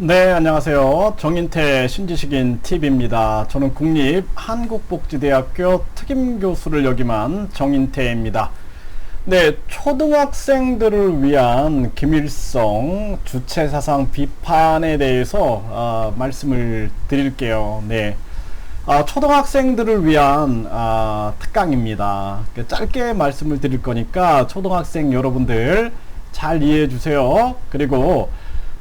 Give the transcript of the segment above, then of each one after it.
네, 안녕하세요. 정인태 신지식인 TV입니다. 저는 국립 한국복지대학교 특임교수를 역임한 정인태입니다. 네, 초등학생들을 위한 김일성 주체사상 비판에 대해서 어, 말씀을 드릴게요. 네. 아, 초등학생들을 위한 아, 특강입니다. 짧게 말씀을 드릴 거니까 초등학생 여러분들 잘 이해해 주세요. 그리고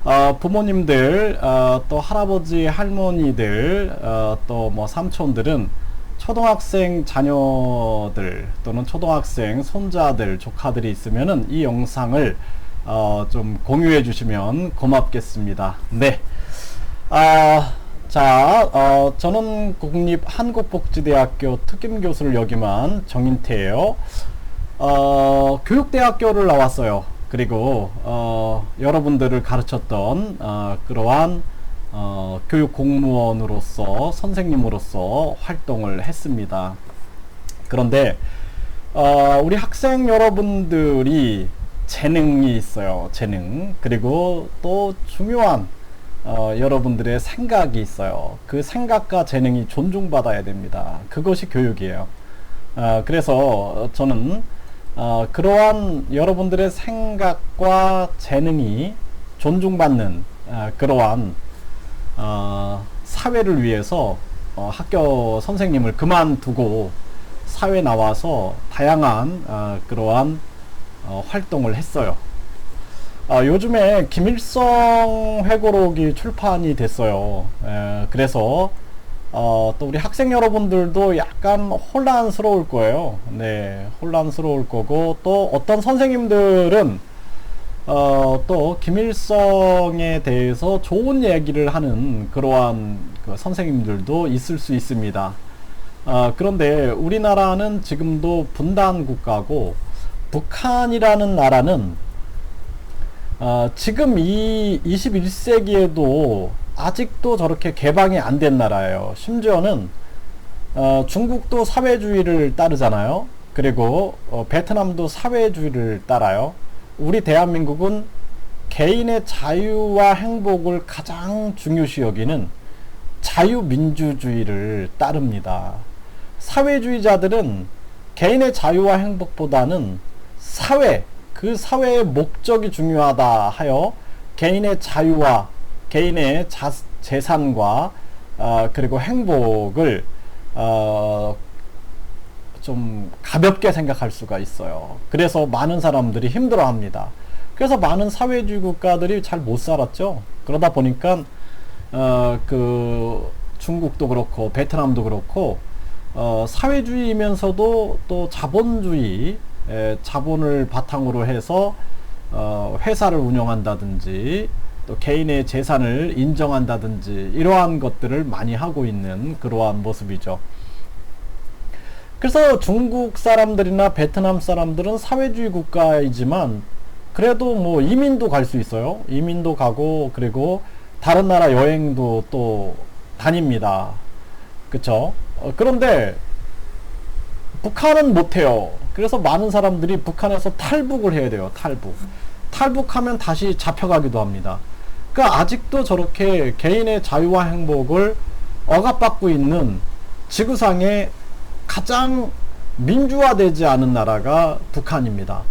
어, 부모님들, 어, 또 할아버지, 할머니들, 어, 또 뭐 삼촌들은 초등학생 자녀들 또는 초등학생 손자들, 조카들이 있으면은 이 영상을 어, 좀 공유해 주시면 고맙겠습니다. 네. 아, 자, 어, 저는 국립 한국복지대학교 특임 교수를 역임한 정인태예요. 어, 교육대학교를 나왔어요. 그리고 어, 여러분들을 가르쳤던 어, 그러한 어, 교육 공무원으로서 선생님으로서 활동을 했습니다. 그런데 어, 우리 학생 여러분들이 재능이 있어요. 재능. 그리고 또 중요한 어, 여러분들의 생각이 있어요. 그 생각과 재능이 존중받아야 됩니다. 그것이 교육이에요. 어, 그래서 저는 어, 그러한 여러분들의 생각과 재능이 존중받는 어, 그러한 어, 사회를 위해서 어, 학교 선생님을 그만두고 사회 나와서 다양한 어, 그러한 어, 활동을 했어요. 어, 요즘에 김일성 회고록이 출판이 됐어요. 에, 그래서 어, 또 우리 학생 여러분들도 약간 혼란스러울 거예요. 네, 혼란스러울 거고 또 어떤 선생님들은 어, 또 김일성에 대해서 좋은 얘기를 하는 그러한 그 선생님들도 있을 수 있습니다. 어, 그런데 우리나라는 지금도 분단 국가고 북한이라는 나라는 어, 지금 이 21세기에도 아직도 저렇게 개방이 안 된 나라예요. 심지어는 어, 중국도 사회주의를 따르잖아요. 그리고 어, 베트남도 사회주의를 따라요. 우리 대한민국은 개인의 자유와 행복을 가장 중요시 여기는 자유민주주의를 따릅니다. 사회주의자들은 개인의 자유와 행복보다는 사회, 그 사회의 목적이 중요하다 하여 개인의 자유와 개인의 자, 재산과 어, 그리고 행복을 어, 좀 가볍게 생각할 수가 있어요. 그래서 많은 사람들이 힘들어합니다. 그래서 많은 사회주의 국가들이 잘 못 살았죠. 그러다 보니까 어, 그 중국도 그렇고 베트남도 그렇고 어, 사회주의이면서도 또 자본주의 에, 자본을 바탕으로 해서 어, 회사를 운영한다든지 또 개인의 재산을 인정한다든지 이러한 것들을 많이 하고 있는 그러한 모습이죠. 그래서 중국 사람들이나 베트남 사람들은 사회주의 국가이지만 그래도 뭐 이민도 갈 수 있어요. 이민도 가고 그리고 다른 나라 여행도 또 다닙니다. 그쵸? 어, 그런데 북한은 못해요. 그래서 많은 사람들이 북한에서 탈북을 해야 돼요. 탈북. 탈북하면 다시 잡혀가기도 합니다. 그러니까 아직도 저렇게 개인의 자유와 행복을 억압받고 있는 지구상의 가장 민주화되지 않은 나라가 북한입니다.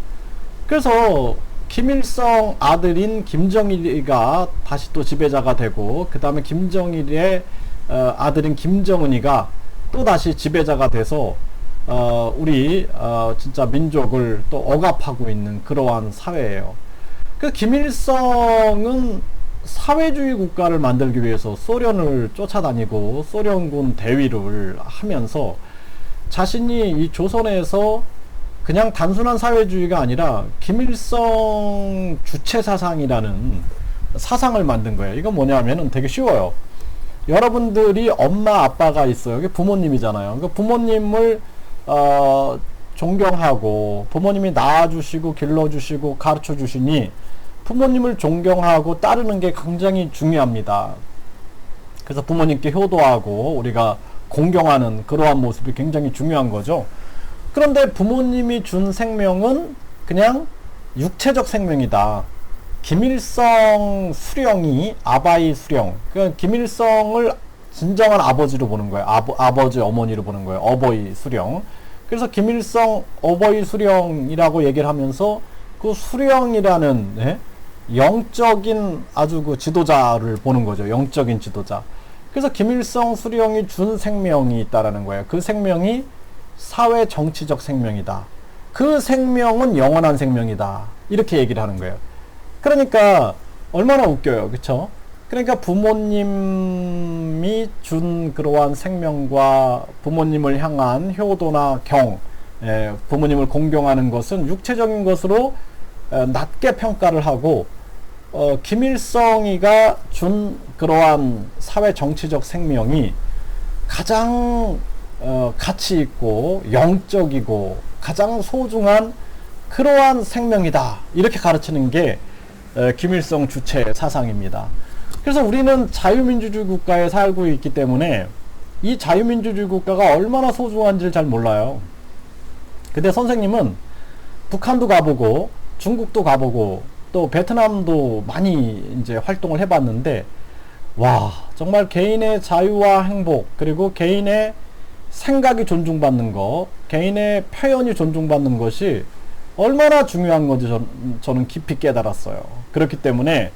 그래서 김일성 아들인 김정일이가 다시 또 지배자가 되고 그 다음에 김정일의 어, 아들인 김정은이가 또 다시 지배자가 돼서 어, 우리 어, 진짜 민족을 또 억압하고 있는 그러한 사회예요. 그 김일성은 사회주의 국가를 만들기 위해서 소련을 쫓아다니고 소련군 대위를 하면서 자신이 이 조선에서 그냥 단순한 사회주의가 아니라 김일성 주체 사상이라는 사상을 만든 거예요. 이건 뭐냐면은 되게 쉬워요. 여러분들이 엄마 아빠가 있어요. 이게 부모님이잖아요. 그 부모님을 어, 존경하고 부모님이 낳아주시고 길러주시고 가르쳐 주시니 부모님을 존경하고 따르는 게 굉장히 중요합니다. 그래서 부모님께 효도하고 우리가 공경하는 그러한 모습이 굉장히 중요한 거죠. 그런데 부모님이 준 생명은 그냥 육체적 생명이다. 김일성 수령이 아바이 수령, 그 김일성을 진정한 아버지로 보는 거예요. 아버, 아버지 어머니로 보는 거예요. 어버이 수령. 그래서 김일성 어버이 수령이라고 얘기를 하면서 그 수령이라는 예? 영적인 아주 그 지도자를 보는 거죠. 영적인 지도자. 그래서 김일성 수령이 준 생명이 있다라는 거예요. 그 생명이 사회 정치적 생명이다. 그 생명은 영원한 생명이다. 이렇게 얘기를 하는 거예요. 그러니까 얼마나 웃겨요. 그쵸? 그러니까 부모님이 준 그러한 생명과 부모님을 향한 효도나 경, 예, 부모님을 공경하는 것은 육체적인 것으로 어, 낮게 평가를 하고 어, 김일성이가 준 그러한 사회 정치적 생명이 가장 어, 가치 있고 영적이고 가장 소중한 그러한 생명이다 이렇게 가르치는 게 어, 김일성 주체 사상입니다. 그래서 우리는 자유민주주의 국가에 살고 있기 때문에 이 자유민주주의 국가가 얼마나 소중한지를 잘 몰라요. 근데 선생님은 북한도 가보고 중국도 가보고 또 베트남도 많이 이제 활동을 해봤는데 와 정말 개인의 자유와 행복 그리고 개인의 생각이 존중받는 것 개인의 표현이 존중받는 것이 얼마나 중요한 건지 저는 깊이 깨달았어요. 그렇기 때문에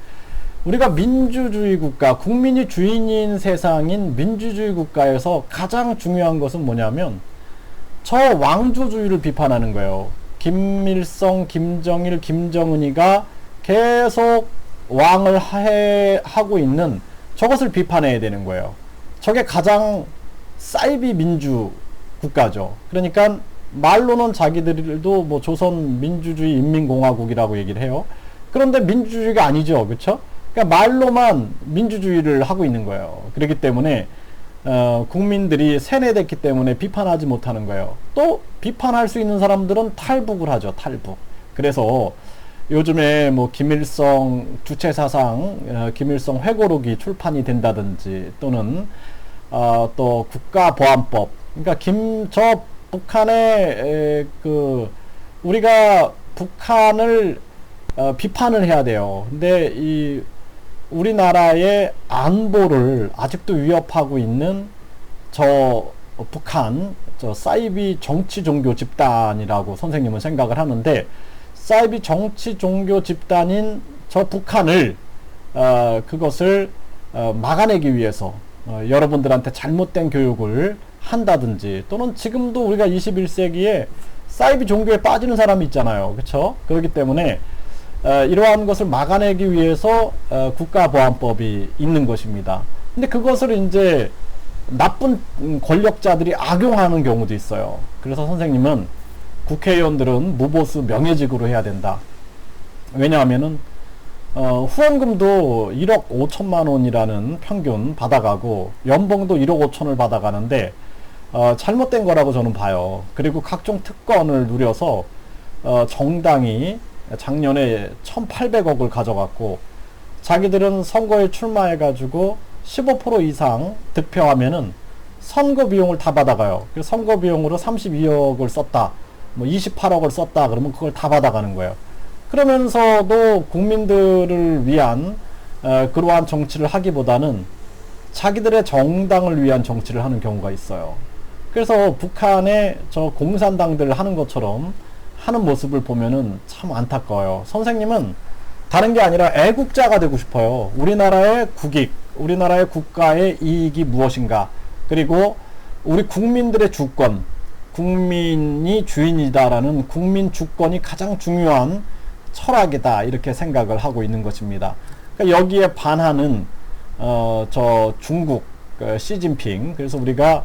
우리가 민주주의 국가, 국민이 주인인 세상인 민주주의 국가에서 가장 중요한 것은 뭐냐면 저 왕조주의를 비판하는 거예요. 김일성, 김정일, 김정은이가 계속 왕을 해, 하고 있는 저것을 비판해야 되는 거예요. 저게 가장 사이비 민주 국가죠. 그러니까 말로는 자기들도 뭐 조선 민주주의 인민공화국이라고 얘기를 해요. 그런데 민주주의가 아니죠. 그렇죠? 그러니까 말로만 민주주의를 하고 있는 거예요. 그렇기 때문에 어, 국민들이 세뇌됐기 때문에 비판하지 못하는 거예요. 또 비판할 수 있는 사람들은 탈북을 하죠. 탈북. 그래서 요즘에 뭐 김일성 주체 사상, 어, 김일성 회고록이 출판이 된다든지 또는 어, 또 국가보안법. 그러니까 김 저 북한의 에, 그 우리가 북한을 어, 비판을 해야 돼요. 근데 이 우리나라의 안보를 아직도 위협하고 있는 저 북한 저 사이비 정치 종교 집단이라고 선생님은 생각을 하는데 사이비 정치 종교 집단인 저 북한을 어, 그것을 어, 막아내기 위해서 어, 여러분들한테 잘못된 교육을 한다든지 또는 지금도 우리가 21세기에 사이비 종교에 빠지는 사람이 있잖아요. 그렇죠? 그렇기 때문에 어, 이러한 것을 막아내기 위해서 어, 국가보안법이 있는 것입니다. 근데 그것을 이제 나쁜 권력자들이 악용하는 경우도 있어요. 그래서 선생님은 국회의원들은 무보수 명예직으로 해야 된다. 왜냐하면은 어, 후원금도 1억 5천만 원이라는 평균 받아가고 연봉도 1억 5천을 받아가는데 어, 잘못된 거라고 저는 봐요. 그리고 각종 특권을 누려서 어, 정당이 작년에 1,800억을 가져갔고 자기들은 선거에 출마해가지고 15% 이상 득표하면은 선거 비용을 다 받아가요. 선거 비용으로 32억을 썼다. 뭐 28억을 썼다. 그러면 그걸 다 받아가는 거예요. 그러면서도 국민들을 위한 어, 그러한 정치를 하기보다는 자기들의 정당을 위한 정치를 하는 경우가 있어요. 그래서 북한의 저 공산당들 하는 것처럼 하는 모습을 보면은 참 안타까워요. 선생님은 다른 게 아니라 애국자가 되고 싶어요. 우리나라의 국익, 우리나라의 국가의 이익이 무엇인가, 그리고 우리 국민들의 주권, 국민이 주인이다라는 국민 주권이 가장 중요한 철학이다 이렇게 생각을 하고 있는 것입니다. 그러니까 여기에 반하는 어, 저 중국 그 시진핑 그래서 우리가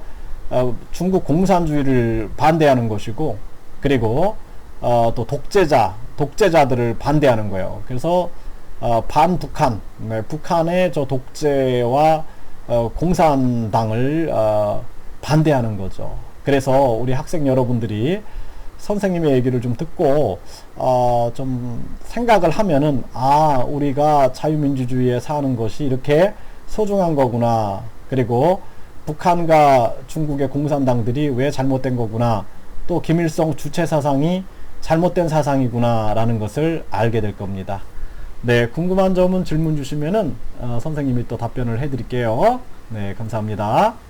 어, 중국 공산주의를 반대하는 것이고 그리고 어, 또 독재자, 독재자들을 반대하는 거예요. 그래서 어, 반북한, 네, 북한의 저 독재와 어, 공산당을 어, 반대하는 거죠. 그래서 우리 학생 여러분들이 선생님의 얘기를 좀 듣고 어, 좀 생각을 하면은 아 우리가 자유민주주의에 사는 것이 이렇게 소중한 거구나. 그리고 북한과 중국의 공산당들이 왜 잘못된 거구나. 또 김일성 주체 사상이 잘못된 사상이구나 라는 것을 알게 될 겁니다. 네, 궁금한 점은 질문 주시면은 어, 선생님이 또 답변을 해드릴게요. 네, 감사합니다.